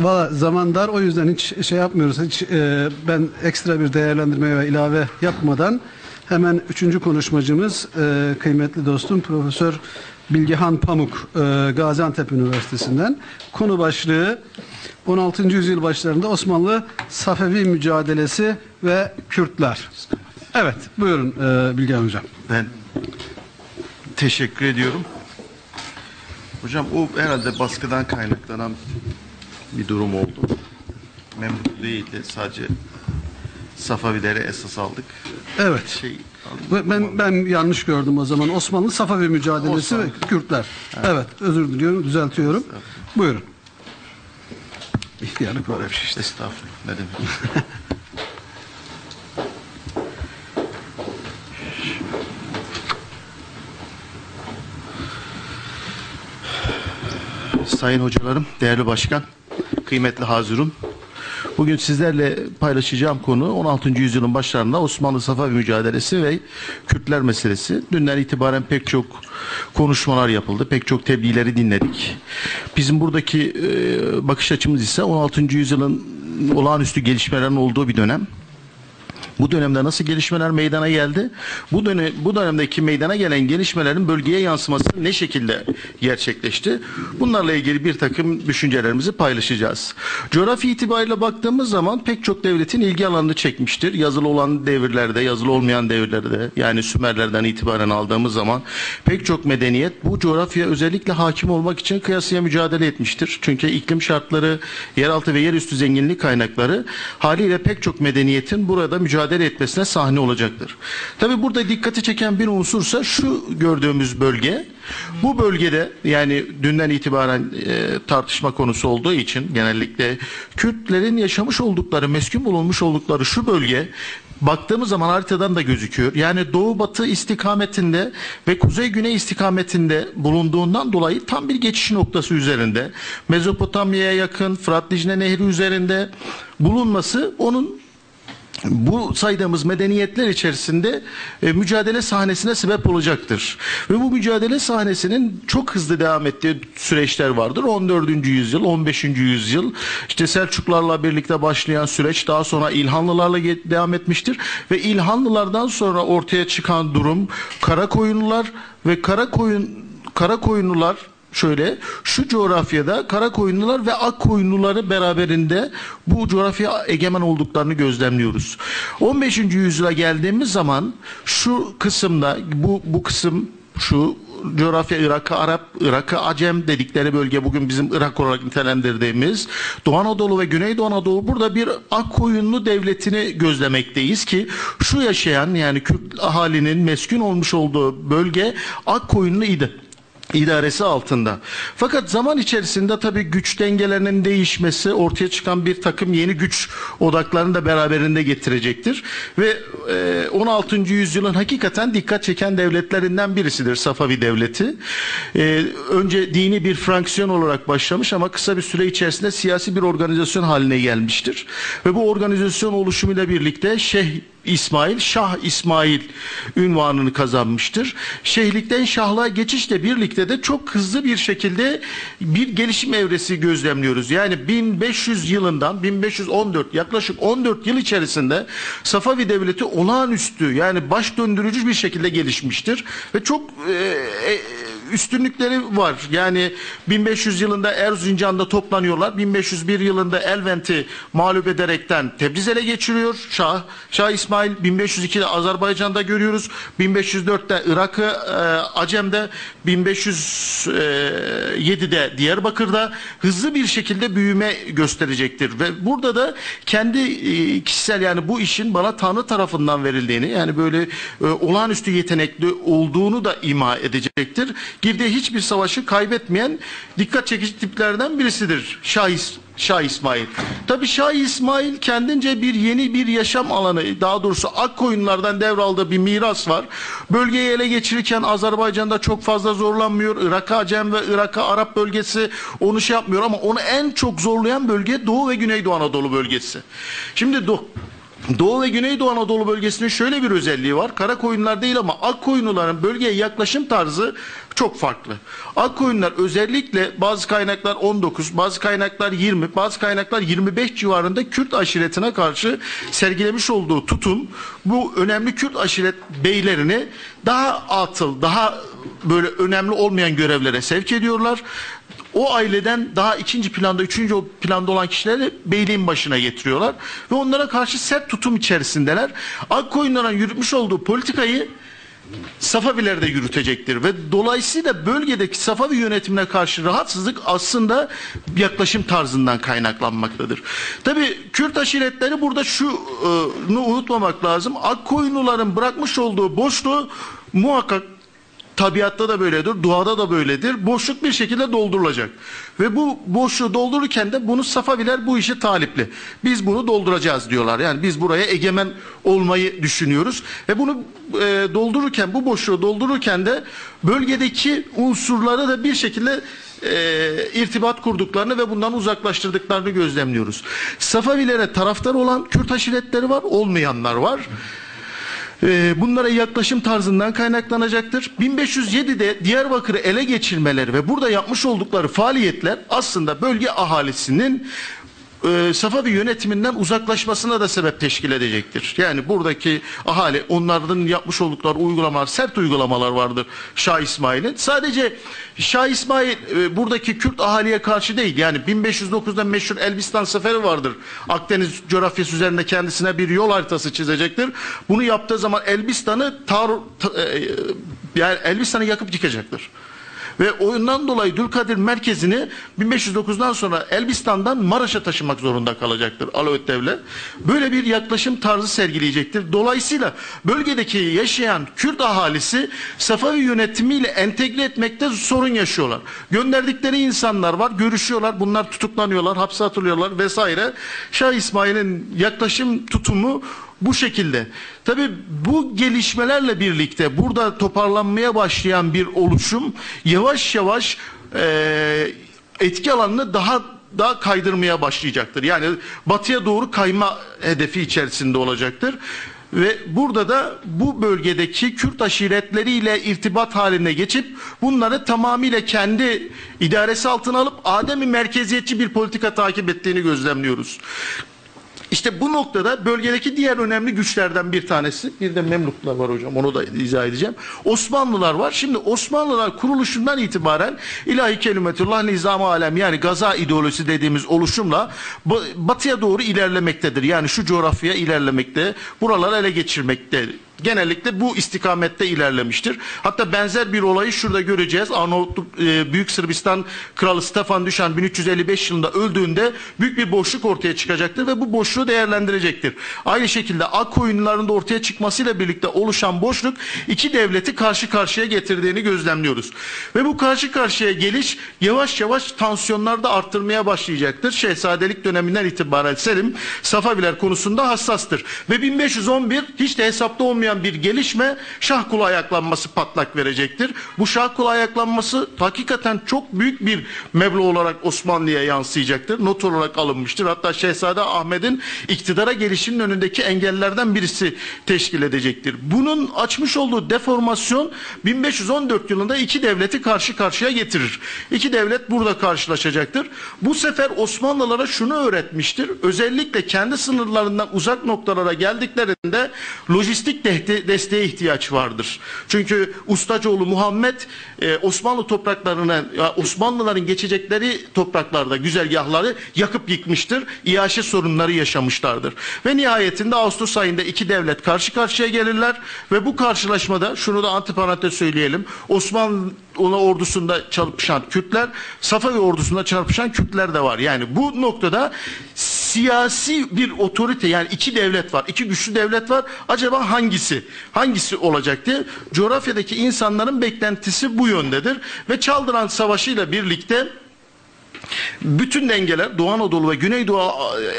Valla zaman dar o yüzden hiç şey yapmıyoruz. Hiç e, ben ekstra bir değerlendirme ve ilave yapmadan hemen üçüncü konuşmacımız e, kıymetli dostum Profesör Bilgehan Pamuk e, Gaziantep Üniversitesi'nden. Konu başlığı 16. yüzyıl başlarında Osmanlı Safevi mücadelesi ve Kürtler. Evet buyurun e, Bilgehan Hocam. Ben teşekkür ediyorum. Hocam o herhalde baskıdan kaynaklanan bir durum oldu. Memnun değildi. Sadece Safavilere esas aldık. Evet. Şey, Ve Ben ben yanlış gördüm o zaman. Osmanlı Safavi mücadelesi Osmanlı. ve Kürtler. Evet. özür diliyorum, düzeltiyorum. Buyurun. İhtiyarlık. Böyle bir şey işte estağfurullah. Ne demek. Sayın hocalarım, değerli başkan, kıymetli hazırım. Bugün sizlerle paylaşacağım konu 16. yüzyılın başlarında Osmanlı Safavi mücadelesi ve Kürtler meselesi. Dünden itibaren pek çok konuşmalar yapıldı, pek çok tebliğleri dinledik. Bizim buradaki e, bakış açımız ise 16. yüzyılın olağanüstü gelişmelerin olduğu bir dönem. Bu dönemde nasıl gelişmeler meydana geldi? Bu dönem bu dönemdeki meydana gelen gelişmelerin bölgeye yansıması ne şekilde gerçekleşti? Bunlarla ilgili bir takım düşüncelerimizi paylaşacağız. Coğrafi itibariyle baktığımız zaman pek çok devletin ilgi alanını çekmiştir. Yazılı olan devirlerde, yazılı olmayan devirlerde yani Sümerlerden itibaren aldığımız zaman pek çok medeniyet bu coğrafyaya özellikle hakim olmak için kıyasıya mücadele etmiştir. Çünkü iklim şartları, yeraltı ve yerüstü zenginlik kaynakları haliyle pek çok medeniyetin burada mücadele etmesine sahne olacaktır. Tabi burada dikkati çeken bir unsursa şu gördüğümüz bölge. Bu bölgede yani dünden itibaren e, tartışma konusu olduğu için genellikle Kürtlerin yaşamış oldukları, meskun bulunmuş oldukları şu bölge baktığımız zaman haritadan da gözüküyor. Yani doğu batı istikametinde ve kuzey güney istikametinde bulunduğundan dolayı tam bir geçiş noktası üzerinde. Mezopotamya'ya yakın Fırat Dicle Nehri üzerinde bulunması onun bu saydığımız medeniyetler içerisinde e, mücadele sahnesine sebep olacaktır. Ve bu mücadele sahnesinin çok hızlı devam ettiği süreçler vardır. 14. yüzyıl, 15. yüzyıl, işte Selçuklarla birlikte başlayan süreç daha sonra İlhanlılarla devam etmiştir. Ve İlhanlılardan sonra ortaya çıkan durum Karakoyunlular ve Karakoyun Karakoyunlular şöyle şu coğrafyada Karakoyunlular ve Akkoyunluları beraberinde bu coğrafya egemen olduklarını gözlemliyoruz. 15. yüzyıla geldiğimiz zaman şu kısımda bu bu kısım şu coğrafya Irak'ı Arap, Irak'ı Acem dedikleri bölge bugün bizim Irak olarak nitelendirdiğimiz Doğu Anadolu ve Güneydoğu Anadolu burada bir Akkoyunlu devletini gözlemekteyiz ki şu yaşayan yani Kürt ahalinin meskun olmuş olduğu bölge Akkoyunlu idi idaresi altında. Fakat zaman içerisinde tabii güç dengelerinin değişmesi ortaya çıkan bir takım yeni güç odaklarını da beraberinde getirecektir. Ve e, 16. yüzyılın hakikaten dikkat çeken devletlerinden birisidir Safavi Devleti. E, önce dini bir fraksiyon olarak başlamış ama kısa bir süre içerisinde siyasi bir organizasyon haline gelmiştir. Ve bu organizasyon oluşumuyla birlikte Şeyh İsmail, Şah İsmail ünvanını kazanmıştır. Şeyhlikten şahlığa geçişle birlikte de çok hızlı bir şekilde bir gelişim evresi gözlemliyoruz. Yani 1500 yılından 1514 yaklaşık 14 yıl içerisinde Safavi Devleti olağanüstü yani baş döndürücü bir şekilde gelişmiştir ve çok e, e, üstünlükleri var. Yani 1500 yılında Erzincan'da toplanıyorlar. 1501 yılında Elvent'i mağlup ederekten Tebriz ele geçiriyor. Şah, Şah İsmail 1502'de Azerbaycan'da görüyoruz. 1504'te Irak'ı e, Acem'de 1507'de Diyarbakır'da hızlı bir şekilde büyüme gösterecektir. Ve burada da kendi e, kişisel yani bu işin bana Tanrı tarafından verildiğini yani böyle e, olağanüstü yetenekli olduğunu da ima edecektir. Girdiği hiçbir savaşı kaybetmeyen dikkat çekici tiplerden birisidir Şah, İs- Şah İsmail. Tabi Şah İsmail kendince bir yeni bir yaşam alanı daha doğrusu Akkoyunlardan devraldığı bir miras var. Bölgeyi ele geçirirken Azerbaycan'da çok fazla zorlanmıyor. Irak'a Acem ve Irak'a Arap bölgesi onu şey yapmıyor ama onu en çok zorlayan bölge Doğu ve Güneydoğu Anadolu bölgesi. Şimdi Doğu Doğu ve Güneydoğu Anadolu bölgesinin şöyle bir özelliği var. Kara koyunlar değil ama ak koyunluların bölgeye yaklaşım tarzı çok farklı. Ak koyunlar özellikle bazı kaynaklar 19, bazı kaynaklar 20, bazı kaynaklar 25 civarında Kürt aşiretine karşı sergilemiş olduğu tutum bu önemli Kürt aşiret beylerini daha atıl, daha böyle önemli olmayan görevlere sevk ediyorlar o aileden daha ikinci planda, üçüncü planda olan kişileri beyliğin başına getiriyorlar. Ve onlara karşı sert tutum içerisindeler. Akkoyunların yürütmüş olduğu politikayı Safaviler de yürütecektir ve dolayısıyla bölgedeki Safavi yönetimine karşı rahatsızlık aslında yaklaşım tarzından kaynaklanmaktadır. Tabi Kürt aşiretleri burada şunu unutmamak lazım. Akkoyunluların bırakmış olduğu boşluğu muhakkak Tabiatta da böyledir, doğada da böyledir. Boşluk bir şekilde doldurulacak. Ve bu boşluğu doldururken de bunu Safaviler bu işi talipli. Biz bunu dolduracağız diyorlar. Yani biz buraya egemen olmayı düşünüyoruz. Ve bunu e, doldururken, bu boşluğu doldururken de bölgedeki unsurları da bir şekilde e, irtibat kurduklarını ve bundan uzaklaştırdıklarını gözlemliyoruz. Safavilere taraftar olan Kürt aşiretleri var, olmayanlar var. Ee, bunlara yaklaşım tarzından kaynaklanacaktır. 1507'de Diyarbakır'ı ele geçirmeleri ve burada yapmış oldukları faaliyetler aslında bölge ahalisinin e, Safavi yönetiminden uzaklaşmasına da sebep teşkil edecektir. Yani buradaki ahali onların yapmış oldukları uygulamalar, sert uygulamalar vardır Şah İsmail'in. Sadece Şah İsmail e, buradaki Kürt ahaliye karşı değil. Yani 1509'da meşhur Elbistan seferi vardır. Akdeniz coğrafyası üzerinde kendisine bir yol haritası çizecektir. Bunu yaptığı zaman Elbistan'ı tar, ta- e, yani Elbistan'ı yakıp yıkacaktır. Ve oyundan dolayı Dülkadir merkezini 1509'dan sonra Elbistan'dan Maraş'a taşımak zorunda kalacaktır Alevit devlet. Böyle bir yaklaşım tarzı sergileyecektir. Dolayısıyla bölgedeki yaşayan Kürt ahalisi Safavi yönetimiyle entegre etmekte sorun yaşıyorlar. Gönderdikleri insanlar var, görüşüyorlar, bunlar tutuklanıyorlar, hapse atılıyorlar vesaire. Şah İsmail'in yaklaşım tutumu bu şekilde. Tabi bu gelişmelerle birlikte burada toparlanmaya başlayan bir oluşum yavaş yavaş eee, etki alanını daha daha kaydırmaya başlayacaktır. Yani batıya doğru kayma hedefi içerisinde olacaktır. Ve burada da bu bölgedeki Kürt aşiretleriyle irtibat haline geçip bunları tamamıyla kendi idaresi altına alıp Adem'i merkeziyetçi bir politika takip ettiğini gözlemliyoruz. İşte bu noktada bölgedeki diğer önemli güçlerden bir tanesi, bir de Memluklar var hocam, onu da izah edeceğim. Osmanlılar var. Şimdi Osmanlılar kuruluşundan itibaren ilahi kelimetullah nizam alem yani gaza ideolojisi dediğimiz oluşumla ba- batıya doğru ilerlemektedir. Yani şu coğrafyaya ilerlemekte, buraları ele geçirmekte genellikle bu istikamette ilerlemiştir. Hatta benzer bir olayı şurada göreceğiz. Arnavutluk e, Büyük Sırbistan Kralı Stefan Düşan 1355 yılında öldüğünde büyük bir boşluk ortaya çıkacaktır ve bu boşluğu değerlendirecektir. Aynı şekilde Ak oyunlarının da ortaya çıkmasıyla birlikte oluşan boşluk iki devleti karşı karşıya getirdiğini gözlemliyoruz. Ve bu karşı karşıya geliş yavaş yavaş tansiyonlar da arttırmaya başlayacaktır. Şehzadelik döneminden itibaren Selim Safaviler konusunda hassastır. Ve 1511 hiç de hesapta olmayan bir gelişme Şah Kulu ayaklanması patlak verecektir. Bu Şah Kulu ayaklanması hakikaten çok büyük bir meblağ olarak Osmanlı'ya yansıyacaktır. Not olarak alınmıştır. Hatta Şehzade Ahmet'in iktidara gelişinin önündeki engellerden birisi teşkil edecektir. Bunun açmış olduğu deformasyon 1514 yılında iki devleti karşı karşıya getirir. İki devlet burada karşılaşacaktır. Bu sefer Osmanlılara şunu öğretmiştir. Özellikle kendi sınırlarından uzak noktalara geldiklerinde lojistik de- desteğe ihtiyaç vardır. Çünkü Ustacoğlu Muhammed e, Osmanlı topraklarına Osmanlıların geçecekleri topraklarda güzergahları yakıp yıkmıştır. İyaşe sorunları yaşamışlardır. Ve nihayetinde Ağustos ayında iki devlet karşı karşıya gelirler ve bu karşılaşmada şunu da antiparantez söyleyelim. Osmanlı ordusunda çarpışan Kürtler, Safavi ordusunda çarpışan Kürtler de var. Yani bu noktada siyasi bir otorite yani iki devlet var, iki güçlü devlet var. Acaba hangisi? Hangisi olacaktı? Coğrafyadaki insanların beklentisi bu yöndedir ve Çaldıran Savaşı ile birlikte bütün dengeler Doğu Anadolu ve Güneydoğu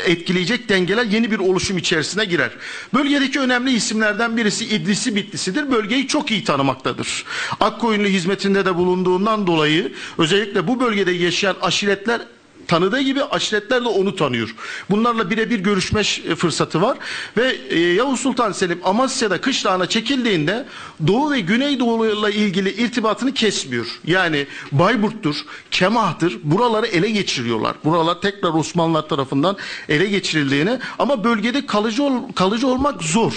etkileyecek dengeler yeni bir oluşum içerisine girer. Bölgedeki önemli isimlerden birisi İdrisi Bitlisi'dir. Bölgeyi çok iyi tanımaktadır. Akkoyunlu hizmetinde de bulunduğundan dolayı özellikle bu bölgede yaşayan aşiretler tanıdığı gibi aşiretler de onu tanıyor. Bunlarla birebir görüşme fırsatı var ve e, Yavuz Sultan Selim Amasya'da kışlağına çekildiğinde Doğu ve Güneydoğu'yla ilgili irtibatını kesmiyor. Yani Bayburt'tur, Kemah'tır buraları ele geçiriyorlar. Buralar tekrar Osmanlılar tarafından ele geçirildiğini ama bölgede kalıcı ol- kalıcı olmak zor.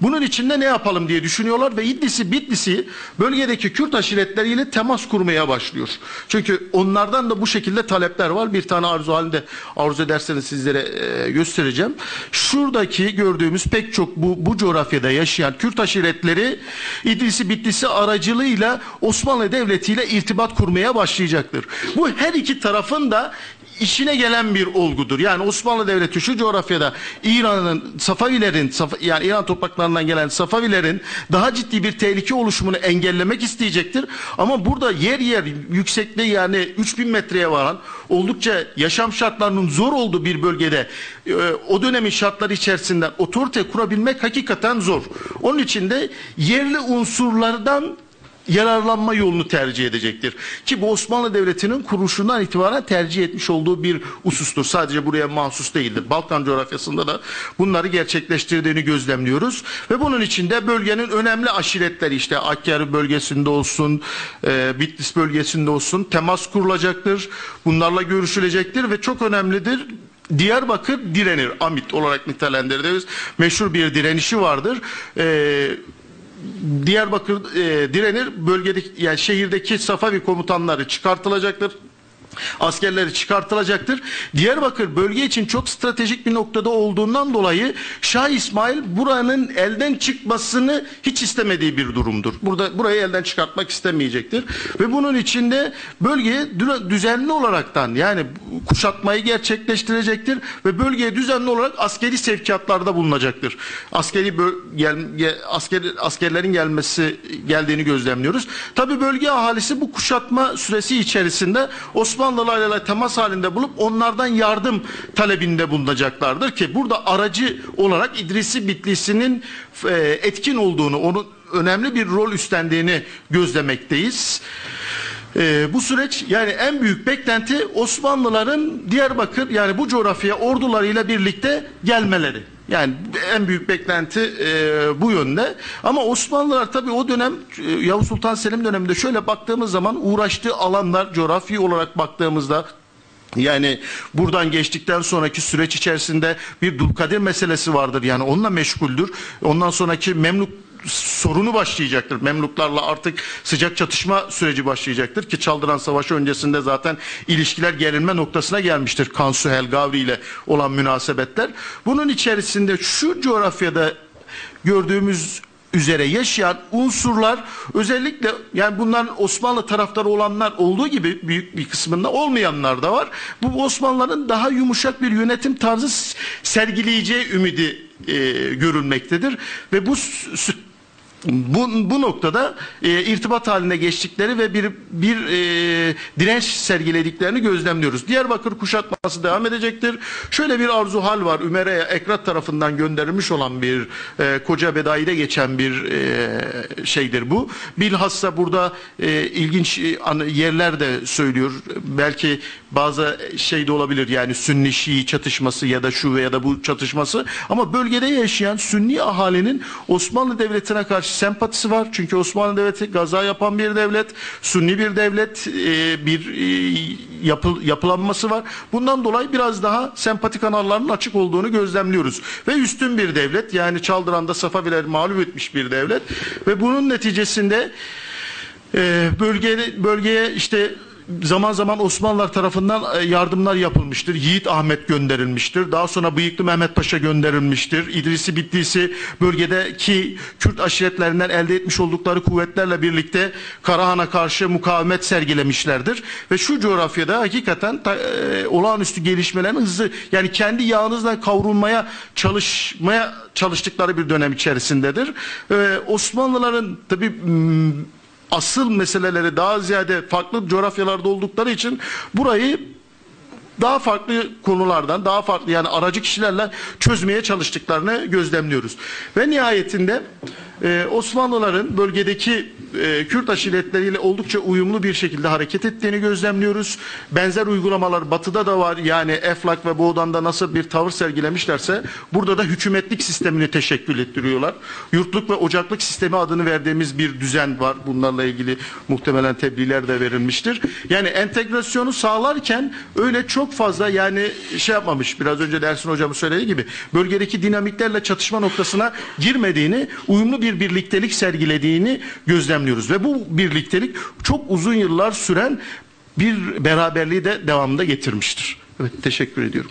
Bunun için de ne yapalım diye düşünüyorlar ve İdlis'i Bitlis'i bölgedeki Kürt aşiretleriyle temas kurmaya başlıyor. Çünkü onlardan da bu şekilde talepler var. Bir tane arzu halinde arzu ederseniz sizlere e, göstereceğim. Şuradaki gördüğümüz pek çok bu, bu coğrafyada yaşayan Kürt aşiretleri İdlis'i Bitlis'i aracılığıyla Osmanlı Devleti ile irtibat kurmaya başlayacaktır. Bu her iki tarafın da işine gelen bir olgudur. Yani Osmanlı Devleti şu coğrafyada İran'ın Safavilerin Saf- yani İran topraklarından gelen Safavilerin daha ciddi bir tehlike oluşumunu engellemek isteyecektir. Ama burada yer yer yüksekliği yani 3000 metreye varan oldukça yaşam şartlarının zor olduğu bir bölgede e, o dönemin şartları içerisinden otorite kurabilmek hakikaten zor. Onun için de yerli unsurlardan yararlanma yolunu tercih edecektir. Ki bu Osmanlı Devleti'nin kuruluşundan itibaren tercih etmiş olduğu bir husustur. Sadece buraya mahsus değildir. Balkan coğrafyasında da bunları gerçekleştirdiğini gözlemliyoruz. Ve bunun içinde bölgenin önemli aşiretleri işte Akkari bölgesinde olsun, e, Bitlis bölgesinde olsun temas kurulacaktır. Bunlarla görüşülecektir ve çok önemlidir. Diyarbakır direnir. Amit olarak nitelendirdiğimiz meşhur bir direnişi vardır. Eee Diyarbakır e, direnir. Bölgedeki yani şehirdeki Safavi komutanları çıkartılacaktır. Askerleri çıkartılacaktır. Diyarbakır bölge için çok stratejik bir noktada olduğundan dolayı Şah İsmail buranın elden çıkmasını hiç istemediği bir durumdur. Burada burayı elden çıkartmak istemeyecektir. Ve bunun içinde bölgeye dü- düzenli olaraktan yani kuşatmayı gerçekleştirecektir ve bölgeye düzenli olarak askeri sevkiyatlarda bulunacaktır. Askeri gel, ge- asker, askerlerin gelmesi geldiğini gözlemliyoruz. Tabi bölge ahalisi bu kuşatma süresi içerisinde Osmanlılarla temas halinde bulup onlardan yardım talebinde bulunacaklardır ki burada aracı olarak İdrisi Bitlisi'nin e, etkin olduğunu, onun önemli bir rol üstlendiğini gözlemekteyiz. Ee, bu süreç yani en büyük beklenti Osmanlıların Diyarbakır yani bu coğrafyaya ordularıyla birlikte gelmeleri. Yani en büyük beklenti e, bu yönde. Ama Osmanlılar tabii o dönem e, Yavuz Sultan Selim döneminde şöyle baktığımız zaman uğraştığı alanlar coğrafi olarak baktığımızda yani buradan geçtikten sonraki süreç içerisinde bir Dulkadir meselesi vardır. Yani onunla meşguldür. Ondan sonraki Memluk sorunu başlayacaktır. Memluklarla artık sıcak çatışma süreci başlayacaktır ki Çaldıran Savaşı öncesinde zaten ilişkiler gerilme noktasına gelmiştir. Kansuhel Gavri ile olan münasebetler. Bunun içerisinde şu coğrafyada gördüğümüz üzere yaşayan unsurlar özellikle yani bunların Osmanlı taraftarı olanlar olduğu gibi büyük bir kısmında olmayanlar da var. Bu Osmanlıların daha yumuşak bir yönetim tarzı sergileyeceği ümidi e, görülmektedir ve bu bu, bu noktada e, irtibat haline geçtikleri ve bir bir e, direnç sergilediklerini gözlemliyoruz. Diyarbakır kuşatması devam edecektir. Şöyle bir arzu hal var. Ümere'ye Ekrat tarafından gönderilmiş olan bir e, Koca Bedai'de geçen bir e, şeydir bu. Bilhassa burada e, ilginç e, yerler de söylüyor. Belki bazı şey de olabilir yani Sünni Şii çatışması ya da şu veya da bu çatışması ama bölgede yaşayan Sünni ahalinin Osmanlı Devleti'ne karşı sempatisi var. Çünkü Osmanlı Devleti gaza yapan bir devlet, Sünni bir devlet, e, bir e, yapı, yapılanması var. Bundan dolayı biraz daha sempati kanallarının açık olduğunu gözlemliyoruz. Ve üstün bir devlet yani Çaldıran'da Safaviler mağlup etmiş bir devlet ve bunun neticesinde e, bölge, bölgeye işte zaman zaman Osmanlılar tarafından e, yardımlar yapılmıştır. Yiğit Ahmet gönderilmiştir. Daha sonra Bıyıklı Mehmet Paşa gönderilmiştir. İdrisi Bitlisi bölgedeki Kürt aşiretlerinden elde etmiş oldukları kuvvetlerle birlikte Karahan'a karşı mukavemet sergilemişlerdir. Ve şu coğrafyada hakikaten e, olağanüstü gelişmelerin hızlı yani kendi yağınızla kavrulmaya çalışmaya çalıştıkları bir dönem içerisindedir. E, Osmanlıların tabi asıl meseleleri daha ziyade farklı coğrafyalarda oldukları için burayı daha farklı konulardan, daha farklı yani aracı kişilerle çözmeye çalıştıklarını gözlemliyoruz. Ve nihayetinde e, Osmanlıların bölgedeki e, Kürt aşiretleriyle oldukça uyumlu bir şekilde hareket ettiğini gözlemliyoruz. Benzer uygulamalar batıda da var. Yani Eflak ve Boğdan'da nasıl bir tavır sergilemişlerse burada da hükümetlik sistemini teşekkül ettiriyorlar. Yurtluk ve ocaklık sistemi adını verdiğimiz bir düzen var. Bunlarla ilgili muhtemelen tebliğler de verilmiştir. Yani entegrasyonu sağlarken öyle çok fazla yani şey yapmamış. Biraz önce Dersin hocamın söylediği gibi bölgedeki dinamiklerle çatışma noktasına girmediğini, uyumlu bir birliktelik sergilediğini gözlemliyoruz ve bu birliktelik çok uzun yıllar süren bir beraberliği de devamında getirmiştir. Evet teşekkür ediyorum.